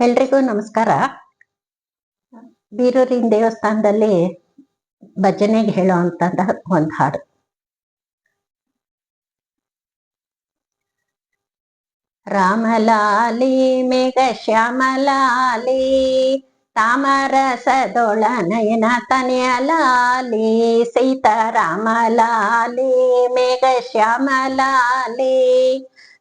ಎಲ್ರಿಗೂ ನಮಸ್ಕಾರ. ಬೀರೂರಿನ ದೇವಸ್ಥಾನದಲ್ಲಿ ಭಜನೆಗೆ ಹೇಳೋ ಅಂತಂದ ಒಂದು ಹಾಡು. ರಾಮಲಾಲಿ ಮೇಘ ಶ್ಯಾಮಲಾಲಿ ತಾಮರಸದೊಳ ನಯನ ತನೆಯಲಾಲಿ ಸೀತಾರಾಮಲಾಲಿ ಮೇಘ ಶ್ಯಾಮಲಾಲಿ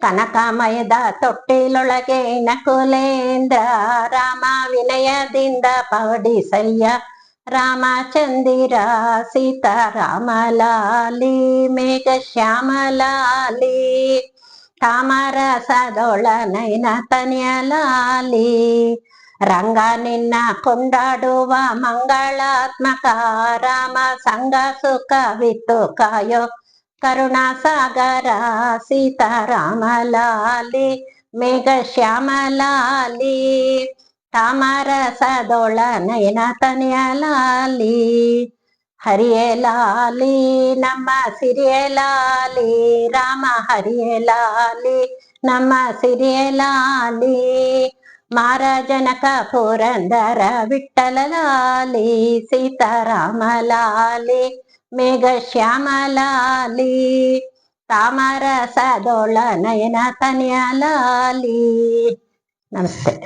ಕನಕಮಯದ ತೊಟ್ಟಿಲೊಳಗೆ ನಕುಲೇಂದ್ರ ರಾಮ ವಿನಯದಿಂದ ಪವಡಿಸಯ್ಯ ರಾಮಚಂದಿರ ಸೀತಾರಾಮಲಾಲಿ ಮೇಘ ಶ್ಯಾಮಲಾಲಿ ಕಾಮರಸದೊಳ ನಯನ ತನಿಯಲಾಲಿ, ರಂಗ ನಿನ್ನ ಕೊಂಡಾಡುವ ಮಂಗಳಾತ್ಮಕ ರಾಮ ಸಂಗ ಸುಖವಿತ್ತು ಕಾಯೋ కరుణాసాగరా సీతారామలాలి మేఘ శ్యామలాలి తామర సదోళ నయన తనయలాలి హరియలాలి నమ్మ సిరియలాలి రామ హరియలాలి నమ్మ సిరియలాలి మార జనక పురందర విఠలలాలి సీతారామలాలి మేఘశ్యామలాలి తామర సదోళ నయన తన్యలాలి. నమస్తే.